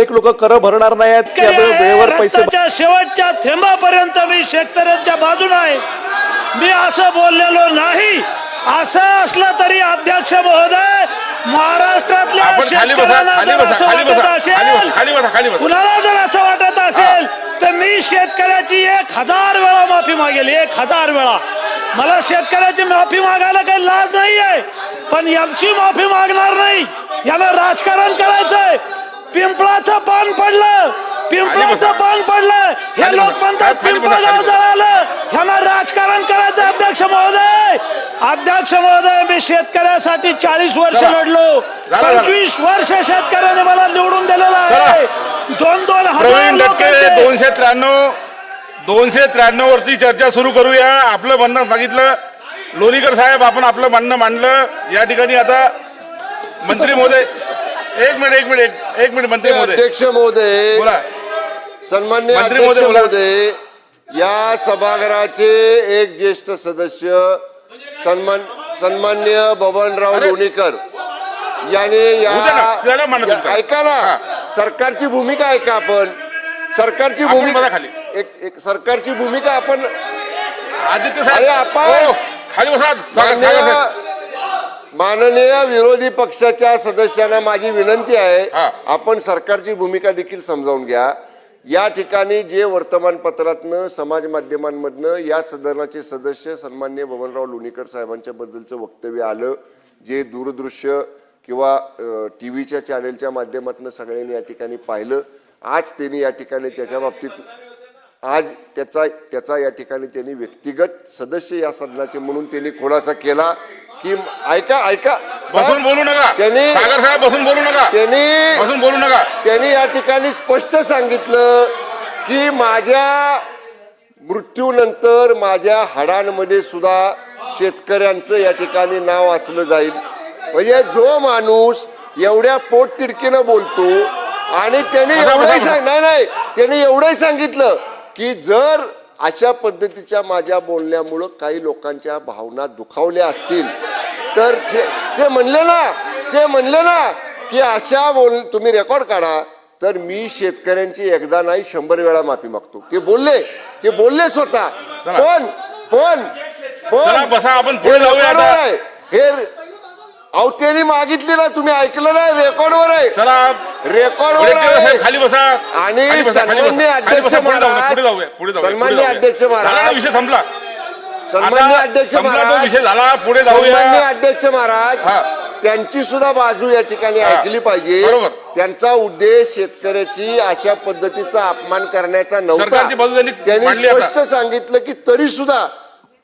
एक लोक कर भरणार नाही आहेत की आता वेळेवर पैसे शेवटच्या थेंबापर्यंत मी शेतकऱ्यांच्या बाजूने आहे. मी असं बोललेलो नाही. असं असलं तरी अध्यक्ष महोदय महाराष्ट्रातल्या आपण खाली बसा, शेतकऱ्यांना खाली जर बसा, असं खाली वाटत बसा, खाली असेल बसा, खाली बसा, खाली बसा. कुणाला जर असं वाटत असेल तर मी शेतकऱ्याची एक हजार वेळा माफी मागेल एक हजार वेळा. मला शेतकऱ्याची माफी मागायला काही लाज नाही आहे पण यांची माफी मागणार नाही. पिंपळाचं पान पडलं. पिंपळाचं पान पडलं. हे लोक म्हणतात पिंपळगाव बसा. जळालं. ह्याला राजकारण करायचं अध्यक्ष महोदय. अध्यक्ष महोदय मी शेतकऱ्यासाठी चाळीस वर्ष. लढलो. पंचवीस वर्ष शेतकऱ्याने मला निवडून दिलेलं आहे. दोन दोन प्रवीण दोनशे त्र्याण्णव दोनशे त्र्याण्णव वरती चर्चा सुरू करूया. आपलं म्हणणं सांगितलं. लोणीकर साहेब आपण आपलं म्हणणं मांडलं. या ठिकाणी आता मंत्री महोदय एक मिनिट एक मिनिट एक- मिनिट मंत्री महोदय अध्यक्ष महोदय बोला सन्मान्य मंत्री अध्यक्ष महोदय बोला. महोदय या सभागृहाचे एक ज्येष्ठ सदस्य सन्मान सन्मान्य बबनराव अरे. लोणीकर याने या ना, त्याला. ऐका ना. सरकारची भूमिका ऐका आपण सरकारची आपण भूमिका खाली. एक एक सरकारची भूमिका आपण आदित्य अरे साहेब आपण- हो, खाली बसा सागर सागर साहेब माननीय विरोधी पक्षाच्या सदस्यांना माझी विनंती आहे. आपण सरकारची भूमिका देखील समजावून घ्या या ठिकाणी जे वर्तमानपत्रातनं समाज माध्यमांमधनं या सदनाचे सदस्य सन्मान्य बबनराव लोणीकर साहेबांच्या बद्दलचं वक्तव्य आलं जे दूरदृश्य किंवा टी व्हीच्या चॅनेलच्या माध्यमातून सगळ्यांनी या ठिकाणी पाहिलं आज त्यांनी या ठिकाणी त्याच्या बाबतीत आज त्याचा त्याचा या ठिकाणी त्यांनी व्यक्तिगत सदस्य या सदनाचे म्हणून त्यांनी खुलासा केला. की ऐका ऐका. बसून बोलू नका. त्यांनी सागर साहेब बसून बोलू नका. त्यांनी बसून बोलू नका. त्यांनी या ठिकाणी स्पष्ट सांगितलं की माझ्या मृत्यूनंतर माझ्या हाडांमध्ये सुद्धा शेतकऱ्यांचं या ठिकाणी नाव असलं जाईल. म्हणजे जो माणूस एवढ्या पोट तिडकीनं बोलतो आणि त्यांनी एवढंही. सांग नाही नाही. त्यांनी एवढंही सांगितलं की जर अशा पद्धतीच्या माझ्या बोलण्यामुळं काही लोकांच्या भावना दुखावल्या असतील तर ते ते म्हणले ना ते म्हणले ना की अशा बोल तुम्ही रेकॉर्ड काढा तर मी शेतकऱ्यांची एकदा नाही शंभर वेळा माफी मागतो ते बोलले ते बोलले स्वतः. पण पण पण बसा, आपण पुढे जाऊया. हे अहो त्यांनी मागितली ना तुम्ही ऐकलं ना रेकॉर्डवर आहे. चला रेकॉर्डवर वडेट्टीवार आहे. साहेब खाली बसा. आणि खाली बसा, खाली सन्मान्य खाली अध्यक्ष बसा, पुढे जाऊया, महाराज, पुढे जाऊया पुढे जाऊया सन्मान्य पुढे जाऊया. अध्यक्ष महाराज, झाला ना, विषय संपला. सन्मान्य आता अध्यक्ष संपला तो महाराज. विषय झाला पुढे सन्मान्य जाऊया अध्यक्ष महाराज हा. त्यांची सुद्धा बाजू या ठिकाणी हा. ऐकली पाहिजे. बरोबर. त्यांचा उद्देश शेतकऱ्याची अशा पद्धतीचा अपमान करण्याचा नव्हता. सरकारची बाजू त्यांनी त्यांनी मांडली आता. स्पष्ट सांगितलं की तरी सुद्धा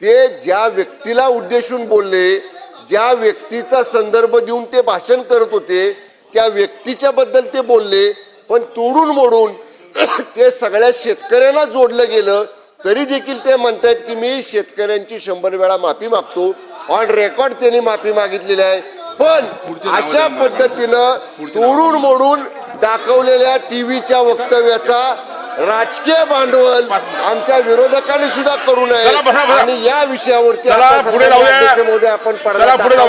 ते ज्या व्यक्तीला उद्देशून बोलले ज्या व्यक्तीचा संदर्भ देऊन ते भाषण करत होते त्या व्यक्तीच्या बद्दल ते बोलले पण तोडून मोडून ते सगळ्या शेतकऱ्यांना जोडलं गेलं तरी देखील ते म्हणतायत की मी शेतकऱ्यांची शंभर वेळा माफी मागतो. ऑन रेकॉर्ड त्यांनी माफी मागितलेली आहे. पण अशा पद्धतीनं तोडून मोडून दाखवलेल्या टीव्हीच्या वक्तव्याचा राजकीय भांडवल आमच्या विरोधकांनी सुद्धा करू नये. आणि या विषयावरती पुढे आपण